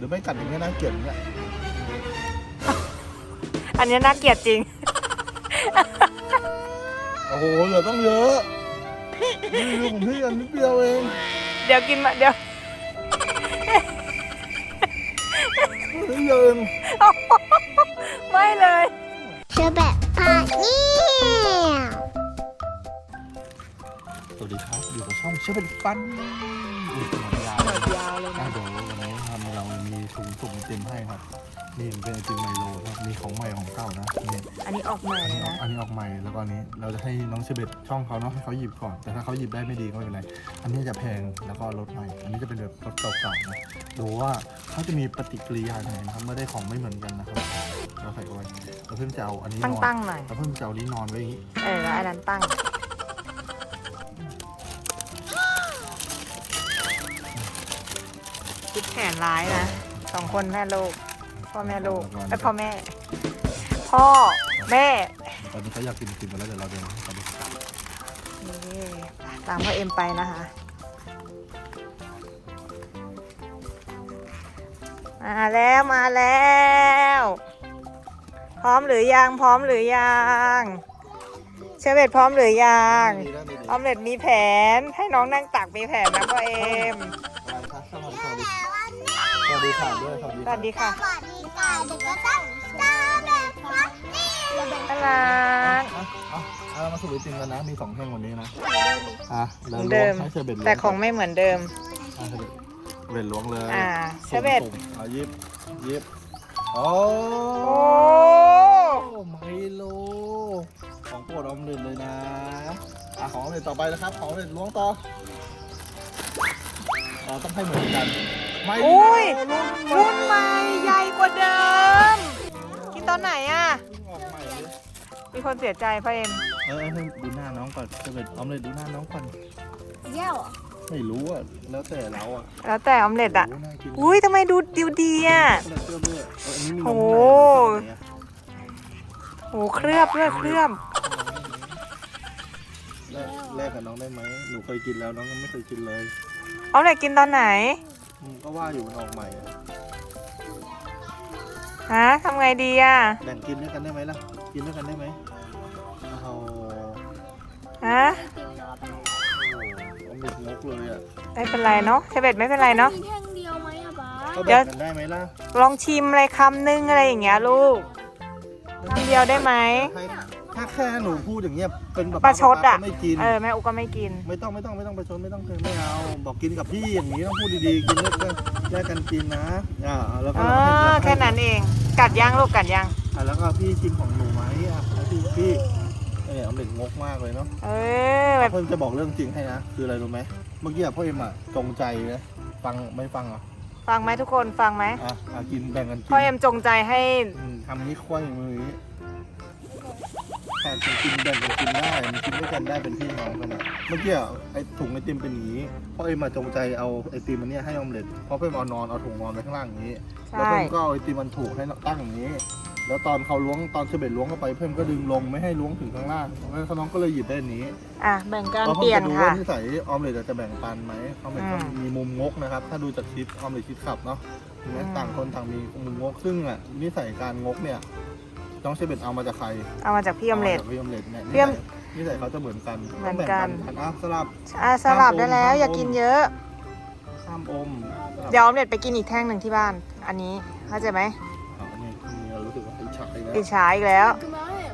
รือไม่กัดอย่างเงี้ยนะเกลียดอย่างเงี้ยอันนี้น่าเกลียดจริง โอ้โหเหลือต้องเยอะนี่ดูของพี่อันนิดเดียวเองเดี๋ยวกินมาเดี๋ยวนิดเดียวเองไม่เลย เชอแบบพาเนี่ยสวัสดีครับอยู่กับช่องเชฟเป็นฟันอุ้ยหมดยาวเลยย ถุงสุ่มไอติมให้ครับ นี่มันเป็นไอติมไมโลครับมีของใหม่ของเก่านะนี่อันนี้ออกใหม่อันเลนี้ยออกนะอันนี้ออกใหม่แล้วก็อันนี้เราจะให้น้องเชเบตช่องเขาเนาะให้เขาหยิบก่อน แต่ถ้าเขาหยิบได้ไม่ดีก็ไม่เป็นไรอันนี้จะแพงแล้วก็ลดใหม่ อันนี้จะเป็นแบบรถเก่าๆนะดูว่าเขาจะมีปฏิกิริยายังไงนะครับเมื่อได้ของไม่เหมือนกันนะครับเราใส่เอาไว้เราเพิ่งจะเอาอันนี้นตั้งอนตั้งๆหน่อย เราเพิ่งจะเอานี้นอนไว้อย่างนี้เออแล้วอันนั้นตั้ง คิดแผนร้ายนะ สองคนแม่ลูก พ่อแม่ลูกไอ้ยพ่อแม่ พ่อแม่ ตอนนี้เขาอยากกินไอติมกันแล้วเดี๋ยวเราเดินให้เขาดูนี่ตามพ่อเอ็มไปนะคะ มาแล้วมาแล้ว พร้อมหรือยังพร้อมหรือยังเชเวตพร้อมหรือยัง ดีนะดีออมเล็ตมีแผนให้น้องนั่งตักมีแผนนะพ่อเอ็มส วัสดีค่ะด้วยสวัสดีสวัสดีค่ะสวัสดีค่ะเด็กก็ต้องเชอแบบพาเนี่ยน่ารักเอาเอาเอามาสู่ไอติมกันนะ มีสองแท่งวันนี้นะ อะเหแล้มืวอนล้วเดิงมให้เชอร์เบตล้วงแต่ของไม่เหมือนเดิม อะเชอร์เบตล้วงเลยอ่าเชอร์เบต สุ่มๆเอายิบยิบโอ้โอ้ ไมโล ของโปรดออมเล็ตเลยนะ อะของออมเล็ตต่อไปนะครับ ของออมเล็ตล้วงต่อ อ๋อต้องให้เหมือนกัน ไมโลอุ้ยรุ่นรุ่นใหม่ใหญ่กว่าเดิม กินตอนไหนอะ ออกใหม่เลยมีคนเสียใจพ่อเอ็มเออให้ดูหน้าน้องก่อนเชอร์เบตออมเล็ตดูหน้าน้องก่อน เยี่ยวเหรอไม่รู้อะ แล้วแต่เราอะแล้วแต่ออมเล็ตอะ โน่ากินอุ้ยทำไมดูดิวดีอะคนละเครื่องด้วยเอออันนี้มีนมโอ้ข้างในโหเคลือบด้วยเคลือบ แลกแลกกับน้องได้ไหมหนูเคยกินแล้วน้องยังไม่เคยกินเลย ออมเล็ตกินตอนไหนอืมก็ว่าอยู่มันออกใหม่อะฮะทำไงดีอะแบ่งกินด้วยกันได้ไหมล่ะ กินด้วยกันได้ไหมโอ้โหฮะโอ้โหเอาหมึกงกเลยอะไม่เป็นไรเนาะเชเบตไม่เป็นไรเนาะ มีแท่งเดียวไหมอะบ้าก็เดี๋แบ่ยวงกันได้ไหมล่ะลองชิมอะไรคำนึงอะไรอย่างเงี้ยลูกคำเดียวได้ไหมให้ ถ้าแค่หนูพูดอย่างเงี้ยเป็นแบบประชดอะก็ไม่กิน เออแม่อุก็ไม่กิน ไม่ต้องไม่ต้องไม่ต้องประชดไม่ต้องเคยไม่เอา บอกกินกับพี่อย่างนี้ต้องพูดดีๆกินด้วยกันแยกกันกินนะอ่าแล้วก็เอเราให้อเราให้แค่นั้นเอง กัดย่างลูกกัดย่างอะแล้วก็พี่ชิมของหนูไหมอะแล้วพี่พี่เนี่ยออมเล็ตงกมากเลยเนาะเออแบบเพิ่มจะบอกเรื่องจริงให้นะคืออะไรรู้ไหมเมื่อกี้อะพ่อเอ็มอะจงใจนะฟังไม่ฟังเหรอะฟังไหมทุกคนฟังไหมอะอะกินแบ่งกันกินพ่อเอ็มจงใจให้อืมทำนี้ควายมือ อย่างนี้แค่จะกินแบ่งกันกินได้มันกินด้วยกันได้เป็นพี่น้องกันอะเมื่อกี้อะไอถุงไอติมเป็นอย่างนี้พ่อเอ็มมาจงใจเอาไอติมอันเนี้ยให้ออมเล็ตเพราะเพิ่มเอานอนเอาถุงนอนไว้ข้างล่างอย่างนี้แล้วใช่เพิ่มก็เอาไอติมมันถูกให้ตั้งอย่างนี้ แล้วตอนเขาล้วงตอนเฉเบตล้วงเข้าไปเพิ่มก็ดึงลงไม่ให้ล้วงถึงข้างล่างแล้วน้องก็เลยหยิบได้อันนี้ อะแบ่งกันเราเปเพิ่งลี่ยนจะดูค่ะว่านิสัยออมเล็ตจะแบ่งปันไหมออมเล็ตก็อืมมีมุมงกนะครับ ถ้าดูจากคลิปออมเล็ตคิดขับเนาะเห็นไหมอืม ต่างคนต่างมีมุมงกซึ่งอะนิสัยการงกเนี่ย น้องเชเบตเอามาจากใครเอามาจากพี่ออมเล็ตาจากพี่ออมเล็ตเนี่ยพี่อมนิสัยเขาจะเหมือนกันเหมือนกัน ต้องแบ่งอะสลับ อะสลับได้แล้วอย่ากินเยอะ ข้ามอมสลับเดี๋ยวออมเล็ตไปกินอีกแท่งหนึ่งที่บ้าน อันนี้เข้าใจไหมอ๋ออันนี้อันนี้เรารู้สึกว่าอิจฉาอีกแล้วอิจฉาอีกแล้วคือมาเนี่ย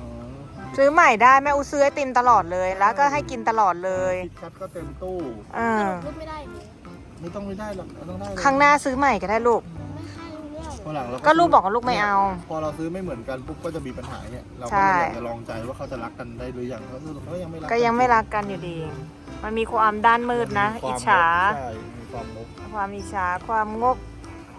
อ๋อซื้อใหม่ได้แม่อูซื้อไอติมตลอดเลย แล้วก็ให้กินตลอดเลยคิดคัดก็เต็มตู้ เออ พูดไม่ได้เลยไม่ต้องไม่ได้หรอกไม่ต้องได้เลยครั้งหน้าซื้อใหม่ก็ได้ลูกไม่ให้เรื่อง พอหลังเราก็ลูกบอกว่าลูกไม่เอา พอเราซื้อไม่เหมือนกันปุ๊บก็จะมีปัญหาเนี่ยเราใช่ก็เลยอยากจะลองใจว่าเขาจะรักกันได้หรือยังเขาก็ยังไม่รักก็ยังไม่รักกันอยู่ดี มันมีความด้านมืดนะมีควอิมจฉาใช่มีความงกความอิจฉาความงก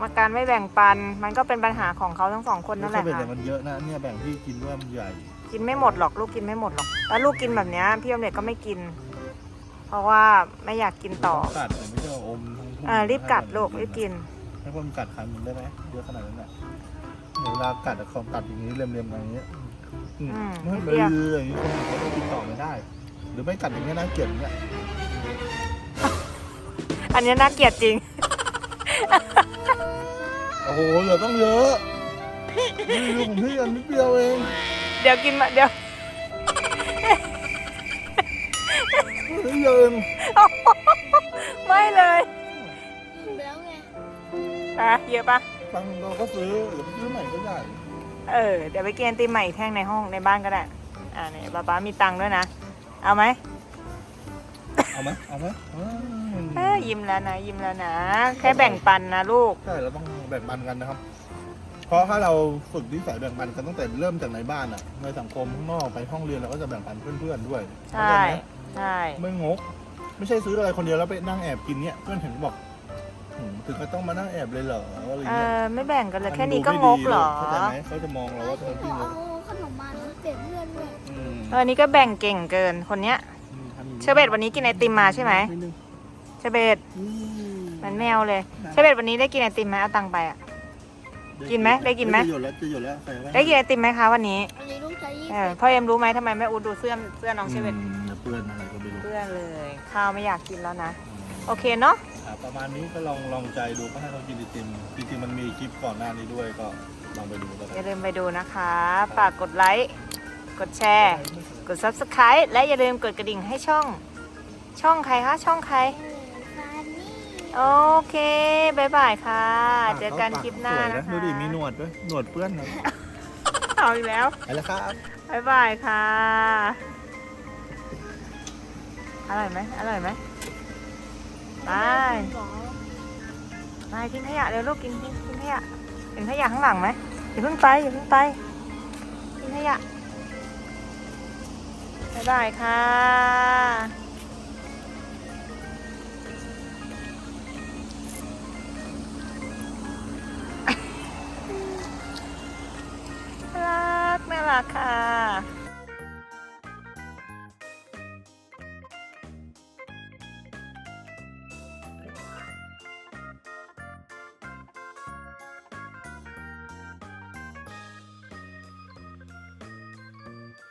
มาการไม่แบ่งปัน มันก็เป็นปัญหาของเขาทั้งสองคนนั่นแหละไม่ใช่เป็นค่ะแต่มันเยอะนะเนี่ยแบ่งพี่กินด้วยมันใหญ่กินไม่หมดหรอกลูกกินไม่หมดหรอกแล้วลูกกินแบบเนี้ยพี่อมเล็ตก็ไม่กิน เพราะว่าไม่อยากกินต่อกัดแต่ไม่ใช่ว่าอมทั้งทุ่งอ่ารีบกัดลูกรีบกิน ให้คนกัดคันมันได้ไหมเยอะขนาดนั้นแหละเวลากัดอะของกัดอย่างนี้เรียมๆอย่างนี้อืมอืมไม่เป็นไรอย่างนี้คนอื่นเขาก็กินต่อไม่ได้ หรือไม่กัดอย่างนี้ยนะเกลียดอย่างเงี้ยอันนี้น่าเกลียดจริงลือต้องเยอะนี่ดูของพี่อันนิดเดียวเองเดี๋ยวกินมาเดี๋ยว นิดเดียวเองไม่เลย อะเยอะปะตังค์เราก็ซื้อเดี๋ยวไปซื้อใหม่ก็ได้เออ เดี๋ยวไปกินไอติมใหม่อีกแท่งในห้องในบ้านก็ได้ อ่าเนี่ยป๊าป๊ามีตังค์ด้วยนะ เอาไหมเอาไหมเอาไหมอืมเออยิ้มแล้วนะ ยิ้มแล้วนะ แค่แบ่งปันนะลูก ใช่เราต้องแบ่งปันกันนะครับ เพราะถ้าเราฝึกนิสัยแบ่งปันกันตั้งแต่เริ่มจากในบ้านอะในสังคมข้างนอกไปห้องเรียนเราก็จะแบ่งปันเพื่อนๆด้วยใช่ เข้าใจไหมใช่ ไม่งก ไม่ใช่ซื้ออะไรคนเดียวแล้วไปนั่งแอบกินเนี่ยเพื่อนเห็นบอก หืมถึงก็ต้องมานั่งแอบเลยเหรออะไรเอเงี้ยอไม่แบ่งกันเลยมัแค่นี้ดูก็ไม่งดีกเหรอเข้าใจไหมเขาจะมองเราว่าเป็นพี่งเอากขนมมาแล้วเปลี่ยนเพื่อนด้วยอืมเออนี่ก็แบ่งเก่งเกินคนเนี้ยเชอร์เบตวันนี้กินไอติมมาใช่ไหมนิดนึงเชอร์เบตอืมเหมันแมวเลยเชอร์เบตวันนี้ได้กินไอติมไหมเอาตังค์ไปอะ กินไหมได้กินไหม จะหยดแล้วจะหยดแล้วใส่ว้ได้กินไอติมไหมคะวันนี้อันนี้ลูกใช้ยี่เอสิอบพ่อเอ็มรู้ไหมทำไมแม่อูดูเสื้อเสื้อน้องเชอร์เบตอืมเดี๋ยวเปื้อนอะไรก็ไม่รู้เพื่อนเลย ข้าวไม่อยากกินแล้วนะ โอเคเนาะอ่าประมาณนี้ก็ลองลองใจดูก็ให้เขากินไอติมจริงๆมันมีคลิปก่อนหน้านี้ด้วยก็ลองไปดูแล้วอกัย่านลืมไปดูนะคะฝากกดไลค์กดแชร์ กด subscribe และอย่าลืมกดกระดิ่งให้ช่อง ช่องใครคะ ช่องใคร ฟานี่ โอเคบายบายค่ะ เจอกันคลิปหน้าสวยนะคะดูดิมีหนวดด้วยหนวดเปื้อนนะเอาอีกแล้วไปแล้วครับ บายบายค่ะ อร่อยไหมอร่อยไหม ไปไปทิ้งขยะเร็วลูกกินทิ้งทิ้งขยะเห็นขยะข้างหลังไหมอย่าเพิ่งไปอย่าเพิ่งไปทิ้งขยะบ๊ายบายค่ะ